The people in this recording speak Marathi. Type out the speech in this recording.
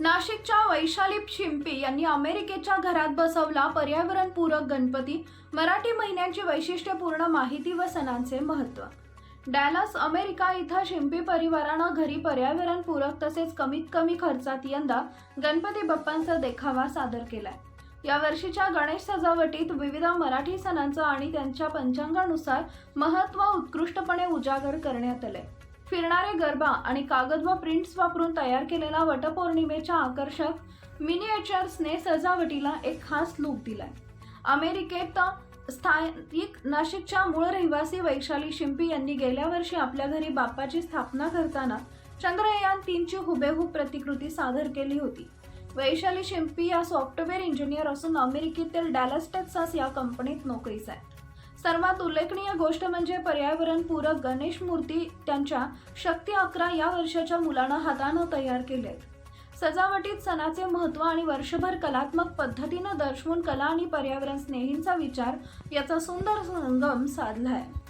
नाशिकच्या वैशाली शिंपी यांनी अमेरिकेच्या घरात बसवला पर्यावरणपूरक गणपती. मराठी महिन्यांची वैशिष्ट्यपूर्ण माहिती व सणांचे महत्त्व. डॅलस अमेरिका इथं शिंपी परिवारानं घरी पर्यावरणपूरक तसेच कमीत कमी खर्चात यंदा गणपती बाप्पांचा देखावा सादर केलाय. या वर्षीच्या गणेश सजावटीत विविध मराठी सणांचं आणि त्यांच्या पंचांगानुसार महत्त्व उत्कृष्टपणे उजागर करण्यात आले फिरणारे गरबा आणि कागद व प्रिंट्स वापरून तयार केलेला वटपौर्णिमेच्या आकर्षक मिनिएचर्सने सजावटीला एक खास लूक दिलाय. अमेरिकेत स्थानिक नाशिकच्या मूळ रहिवासी वैशाली शिंपी यांनी गेल्या वर्षी आपल्या घरी बाप्पाची स्थापना करताना चंद्रयान तीनची हुबेहूब प्रतिकृती सादर केली होती. वैशाली शिंपी या सॉफ्टवेअर इंजिनियर असून अमेरिकेतील डॅलस टेक्सास या कंपनीत नोकरीस आहे. सर्वात उल्लेखनीय गोष्ट म्हणजे पर्यावरणपूरक गणेश मूर्ती त्यांच्या शक्ती अकरा या वर्षाच्या मुलानं हातानं तयार केले सजावटीत सणाचे महत्त्व आणि वर्षभर कलात्मक पद्धतीनं दर्शवून कला आणि पर्यावरण स्नेहींचा विचार याचा सुंदर संगम साधला आहे